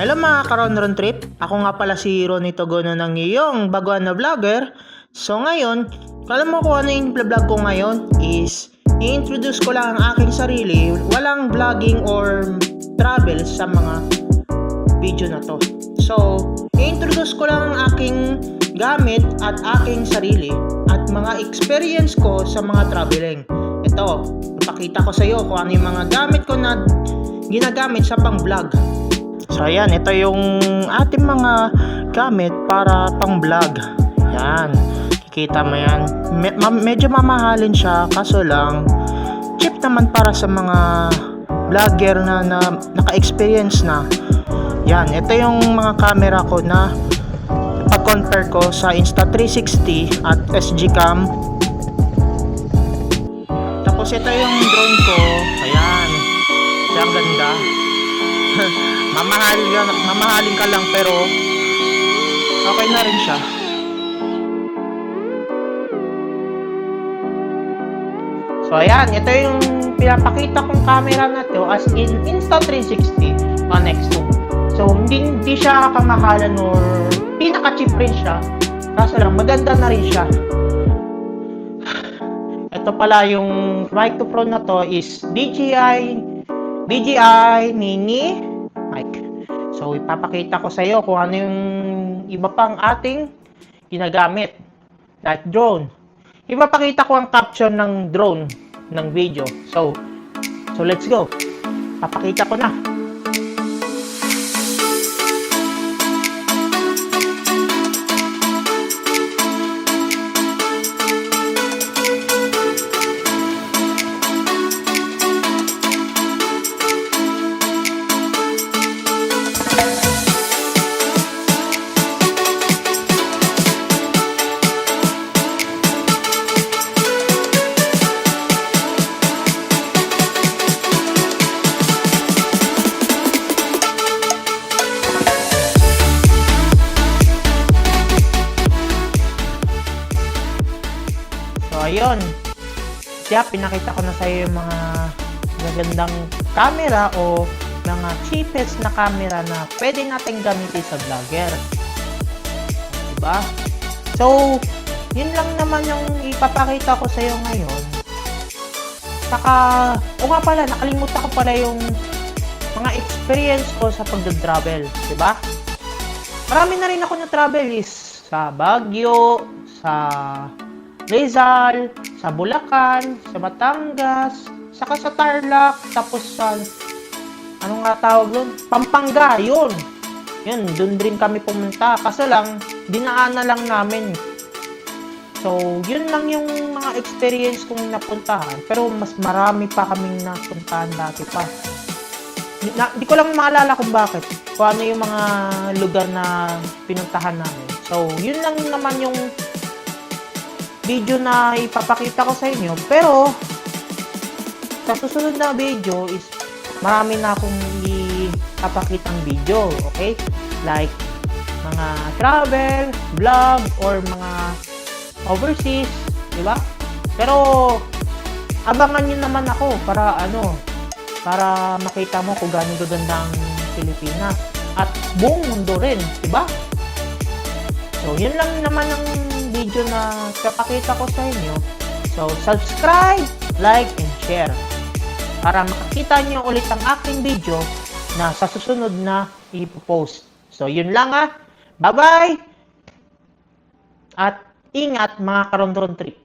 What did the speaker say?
mga karon trip, ako nga pala si Ronnie Togono ng iyong baguhan na vlogger. So ngayon, alam mo kung ano yung vlog ko ngayon is i-introduce ko lang ang aking sarili, walang vlogging or travel sa mga video na to. So, i-introduce ko lang ang aking gamit at aking sarili at mga experience ko sa mga traveling. Ito, ipakita ko sa iyo kung ano yung mga gamit ko na ginagamit sa pang-vlog. So ayan, ito yung ating mga gamit para pang-vlog. Yan, kikita mo yan. Me- ma- medyo mamahalin siya, kaso lang, cheap naman para sa mga vlogger na, na naka-experience na. Yan, ito yung mga camera ko na pag-compare ko sa Insta360 at SG Cam. Tapos ito yung drone ko. Ayan. Kaya ganda. Mamahal ka, mamahalin ka lang pero okay na rin siya. So ayan, ito yung pinapakita kong camera na to as in Insta360 on X2. So hindi, hindi siya kamahalan or pinaka-cheap rin siya. Kaso lang, maganda na rin siya. Ito pala yung mic to pro na to is DJI DJI Mini mic. So ipapakita ko sa iyo kung ano yung iba pang ating ginagamit. Like drone. Ipapakita ko ang caption ng drone ng video. So so let's go. Papakita ko na. Ayun. Kaya pinakita ko na sa yung mga magandang camera o mga cheapest na camera na pwede natin gamitin sa vlogger. Diba? So, yun lang naman yung ipapakita ko sa iyo ngayon. Saka, o nga pala, nakalimutan ko pala yung mga experience ko sa pagda-travel. Diba? Marami na rin ako na travel is sa Baguio, sa Rizal, sa Bulacan, sa Batangas, saka sa Tarlac, tapos sa ano nga tawag doon? Pampanga, yun. Yun, doon din kami pumunta. Kaso lang, dinaanan lang namin. So, yun lang yung mga experience kong napuntahan. Pero mas marami pa kaming napuntahan dati pa. Na, di ko lang maalala kung bakit. Kung ano yung mga lugar na pinuntahan namin. So, yun lang naman yung video na ipapakita ko sa inyo. Pero, sa susunod na video is marami na akong ipapakitang video. Okay? Like, mga travel, vlog, or mga overseas. Di ba? Pero, abangan nyo naman ako para ano, para makita mo kung gaano gaganda ang Pilipinas. At buong mundo rin. Di ba? So, yun lang naman ang video na kapakita ko sa inyo. So, subscribe, like, and share. Para makakita nyo ulit ang aking video na sa susunod na ipopost. So, yun lang ah. Bye-bye! At ingat mga karondron trip.